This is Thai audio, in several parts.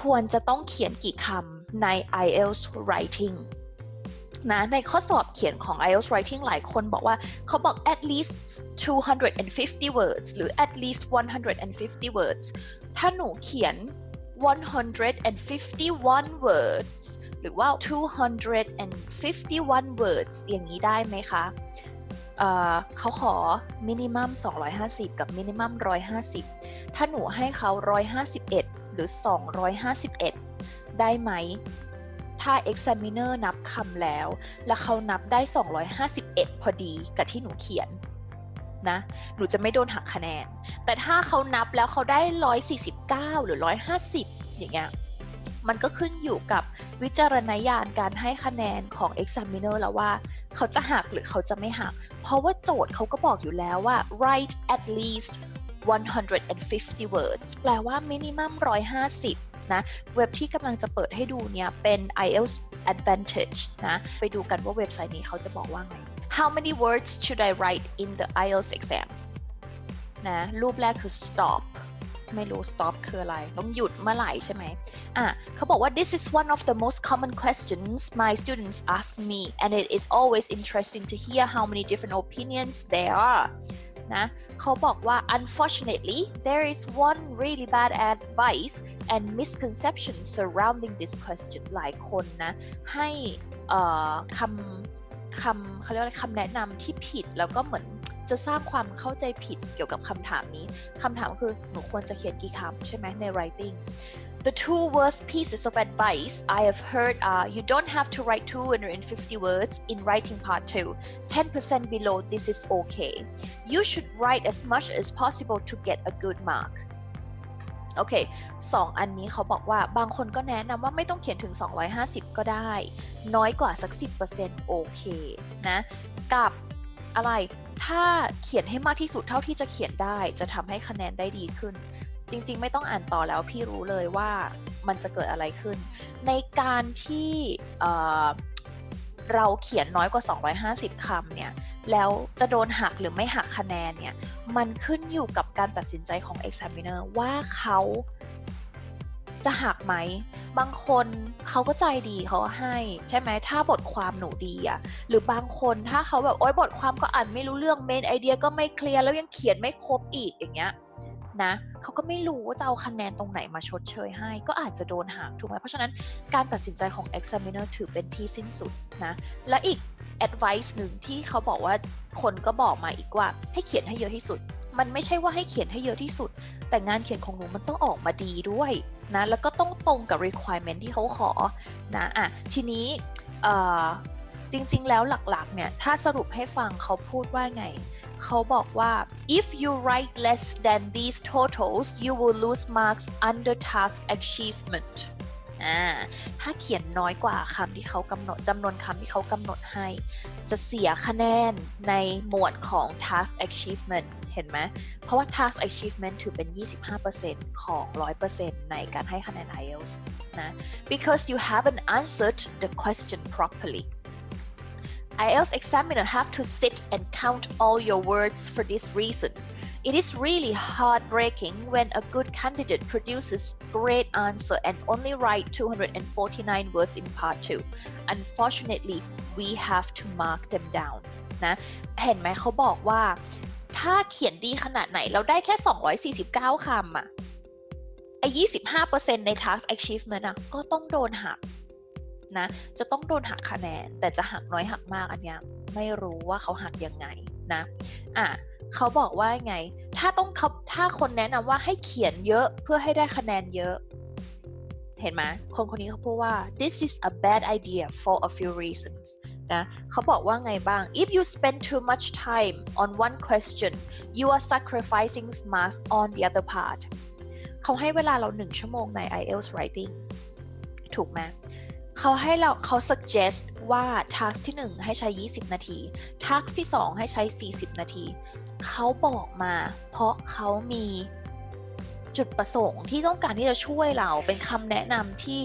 ควรจะต้องเขียนกี่คำใน IELTS writing นะในข้อสอบเขียนของ IELTS writing หลายคนบอกว่าเขาบอก at least 250 words หรือ at least 150 words ถ้าหนูเขียน 151 words หรือว่า 251 words อย่างนี้ได้ไหมคะเขาขอ minimum 250 กับ minimum 150 ถ้าหนูให้เขา 151 หรือ 251 ได้ไหม ถ้า examiner นับคำแล้ว แล้วเขานับได้ 251 พอดีกับที่หนูเขียนนะ หนูจะไม่โดนหักคะแนน แต่ถ้าเขานับแล้วเขาได้ 149 หรือ 150 อย่างเงี้ย มันก็ขึ้นอยู่กับวิจารณญาณการให้คะแนนของ examiner แล้วว่า เขาจะหักหรือเขาจะไม่หัก เพราะว่าโจทย์เขาก็บอกอยู่แล้วว่า write at least 150 words แปลว่า minimum 150 นะ เว็บที่กำลังจะเปิดให้ดูเนี่ย เป็น IELTS Advantage นะ ไปดูกันว่าเว็บไซต์นี้เขาจะบอกว่าไง How many words should I write in the IELTS exam นะ รูปแรกคือ stop ไม่รู้ stop คืออะไร ต้องหยุดเมื่อไหร่ใช่ไหมอะเขาบอกว่า this is one of the most common questions my students ask me and it is always interesting to hear how many different opinions there are นะเขาบอกว่า unfortunately there is one really bad advice and misconception surrounding this question หลายคนนะให้คำคำเขาเรียกว่าคำแนะนำที่ผิดแล้วก็เหมือนจะสร้างความเข้าใจผิดเกี่ยวกับคำถามนี้คำถามคือหนูควรจะเขียนกี่คำใช่ไหมใน writing The two worst pieces of advice I have heard are you don't have to write 250 words in writing part 2. 10% below this is okay. You should write as much as possible to get a good mark. โอเคสองอันนี้เขาบอกว่าบางคนก็แนะนำว่าไม่ต้องเขียนถึง 250 ก็ได้ น้อยกว่าสัก 10%โอเคนะ กับอะไรถ้าเขียนให้มากที่สุดเท่าที่จะเขียนได้จะทำให้คะแนนได้ดีขึ้น จริง ๆ ไม่ต้องอ่านต่อแล้วพี่รู้เลยว่ามันจะเกิดอะไรขึ้น ในการที่เราเขียนน้อยกว่า 250 คำเนี่ย แล้วจะโดนหักหรือไม่หักคะแนนเนี่ย มันขึ้นอยู่กับการตัดสินใจของ examiner ว่าเขาจะหักไหม บางคนเขาก็ใจดีเขาให้ ใช่ไหม ถ้าบทความหนูดีอะหรือบางคนถ้าเขาแบบโอ๊ยบทความก็อ่านไม่รู้เรื่องเมนไอเดียก็ไม่เคลียร์แล้วยังเขียนไม่ครบอีกอย่างเงี้ย นะเขาก็ไม่รู้ว่าจะเอาคะแนนตรงไหนมาชดเชยให้ ก็อาจจะโดนหักถูกไหมเพราะฉะนั้นการตัดสินใจของ examiner ถือเป็นที่สิ้นสุดนะและอีก advice หนึ่งที่เขาบอกว่าคนก็บอกมาอีกว่าให้เขียนให้เยอะที่สุด มันไม่ใช่ว่าให้เขียนให้เยอะที่สุด แต่งานเขียนของหนูมันต้องออกมาดีด้วยนะแล้วก็ต้องตรงกับ requirement ที่เขาขอนะอะทีนี้จริงๆแล้วหลักๆเนี่ยถ้าสรุปให้ฟังเขาพูดว่าไง เขาบอกว่า if you write less than these totals you will lose marks under task achievement อ่าถ้าเขียนน้อยกว่าคำที่เขากำหนดจำนวนคำที่เขากำหนดให้ จะเสียคะแนนในหมวดของ task achievement เห็นไหม เพราะว่า task achievement ถือเป็น 25%ของ 100%ในการให้คะแนน IELTS นะ because you haven't answered the question properly IELTS examiner have to sit and count all your words for this reason It is really heartbreaking when a good candidate produces great answer and only write 249 words in part 2. Unfortunately, we have to mark them down นะเห็นไหมเขาบอกว่า ถ้าเขียนดีขนาดไหนเราได้แค่ 249 คำอะไอ้25%ใน task achievement อะก็ต้องโดนหัก นะ จะต้องโดนหักคะแนน แต่จะหักน้อยหักมากอันนี้ไม่รู้ว่าเขาหักยังไงนะอะเขาบอกว่าไง ถ้าต้องเขาถ้าคนแนะนำว่าให้เขียนเยอะเพื่อให้ได้คะแนนเยอะ เห็นไหมคนคนนี้เขาพูดว่า this is a bad idea for a few reasons นะเขาบอกว่าไงบ้าง if you spend too much time on one question you are sacrificing marks on the other part เขาให้เวลาเราหนึ่งชั่วโมงใน IELTS writing ถูกไหม เขาให้เราเขา suggest ว่า task ที่ 1 ให้ใช้ 20 นาที task ที่ 2 ให้ใช้ 40 นาที เขาบอกมา เพราะเขามีจุดประสงค์ที่ต้องการที่จะช่วยเราเป็นคำแนะนำที่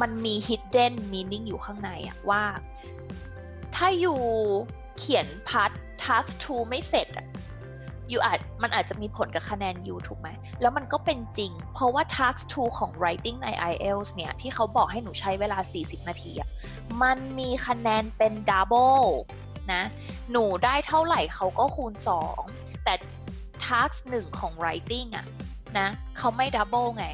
มันมี hidden meaning อยู่ข้างในอะว่า ถ้าอยู่เขียนพาร์ท task 2 ไม่เสร็จ ยูอาจมันอาจจะมีผลกับคะแนนยูถูกไหม แล้วมันก็เป็นจริง เพราะว่า task 2 ของ writing ใน IELTS เนี่ย ที่เขาบอกให้หนูใช้เวลา 40 นาทีอะมันมีคะแนนเป็น double นะ หนูได้เท่าไหร่เขาก็คูณ 2 แต่ task 1 ของ writing อะนะเขาไม่ double ไง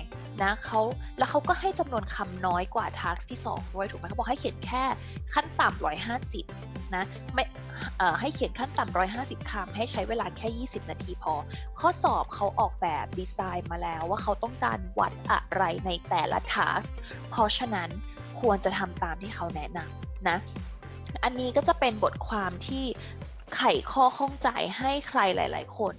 นะเขาแล้วเขาก็ให้จำนวนคำน้อยกว่า task ที่ 2 ด้วยถูกไหมเขาบอกให้เขียนแค่ขั้นต่ำ150นะไม่ ให้เขียนขั้นต่ำ150คำให้ใช้เวลาแค่ 20 นาทีพอ ข้อสอบเขาออกแบบดีไซน์มาแล้วว่าเขาต้องการวัดอะไรในแต่ละทัสเพราะฉะนั้นควรจะทำตามที่เขาแนะนำนะ อันนี้ก็จะเป็นบทความที่ไขข้อข้องใจให้ใครหลาย ๆ คน